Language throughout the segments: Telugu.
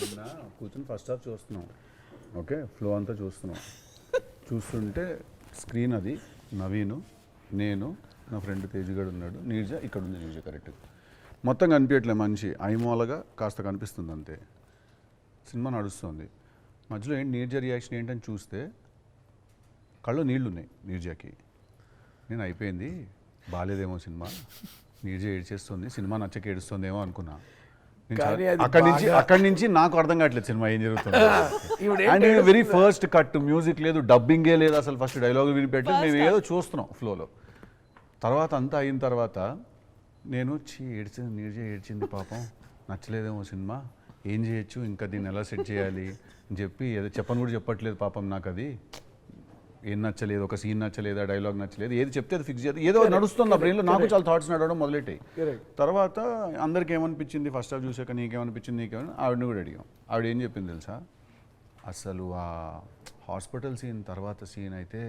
నిన్న కూర్చొని ఫస్ట్ హాఫ్ చూస్తున్నాం. ఓకే ఫ్లో అంతా చూస్తున్నాం. చూస్తుంటే స్క్రీన్ అది. నవీను నేను నా ఫ్రెండ్ తేజుగాడు ఉన్నాడు. నీర్జ ఇక్కడ ఉంది నీర్జ కరెక్ట్ మొత్తం కనిపించట్లే మనిషి. ఐమోలగా కాస్త కనిపిస్తుంది అంతే. సినిమా నడుస్తుంది. మధ్యలో ఏంటి నీర్జ రియాక్షన్ ఏంటని చూస్తే కళ్ళు నీళ్ళు ఉన్నాయి నీర్జాకి. నేను అయిపోయింది. బాగాలేదేమో సినిమా. నీర్జ ఏడ్చేస్తుంది. సినిమా నచ్చక ఏడుస్తుందేమో అనుకున్నా. అక్కడి నుంచి అక్కడి నుంచి నాకు అర్థం కావట్లేదు సినిమా ఏం జరుగుతుంది. And very first cut music లేదు డబ్బింగే లేదు అసలు ఫస్ట్ డైలాగ్ వినిపెట్టి మేము ఏదో చూస్తున్నాం ఫ్లోలో తర్వాత అంతా అయిన తర్వాత నేను చీ ఏడ్చింది నీర్జ ఏడ్చింది పాపం. నచ్చలేదేమో సినిమా. ఏం చేయొచ్చు? ఇంకా దీన్ని ఎలా సెట్ చేయాలి? అని చెప్పి ఏదో చెప్పని కూడా చెప్పట్లేదు పాపం నాకు అది. ఏం నచ్చలేదు ఒక సీన్ నచ్చలేదు ఆ డైలాగ్ నచ్చలేదు ఏది చెప్తే అది ఫిక్స్ చేయదు ఏదో నడుస్తుంది బ్రెయిన్లో నాకు చాలా థాట్స్ నడవడం మొదలెట్టాయి. తర్వాత అందరికి ఏమనిపించింది? ఫస్ట్ హాఫ్ చూసాక నీకేమనిపించింది? నీకేమని ఆవిడని కూడా అడిగాం. ఆవిడ ఏం చెప్పింది తెలుసా? అసలు ఆ హాస్పిటల్ సీన్ తర్వాత సీన్ అయితే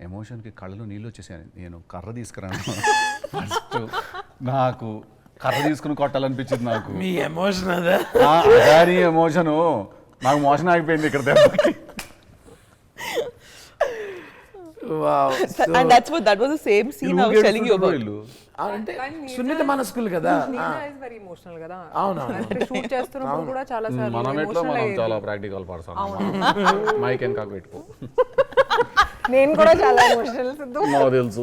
ఎమోషన్కి కళ్ళలో నీళ్ళు వచ్చేసాయి. నేను కర్ర తీసుకురాను. ఫస్ట్ నాకు కర్ర తీసుకుని కొట్టాలనిపించింది నాకు. మీ ఎమోషన్ అదా? ఎమోషను నాకు మోషన్ ఆగిపోయింది ఇక్కడ దెబ్బకి. Wow. And that's what that was the same scene I was telling you about. వీళ్ళు. అంటే సున్నిత మనస్కులు కదా. ఇస్ వెరీ ఎమోషనల్ కదా. అవునవును. అంటే షూట్ చేస్తున్నప్పుడు కూడా చాలా సార్లు మనం ఎట్లా emotional మనం అయ్యేది. చాలా ప్రాక్టికల్ పర్సన్ మైక్ పెట్టుకో. నేను కూడా చాలా ఎమోషనల్ సిద్ధు. నాకు తెలుసు.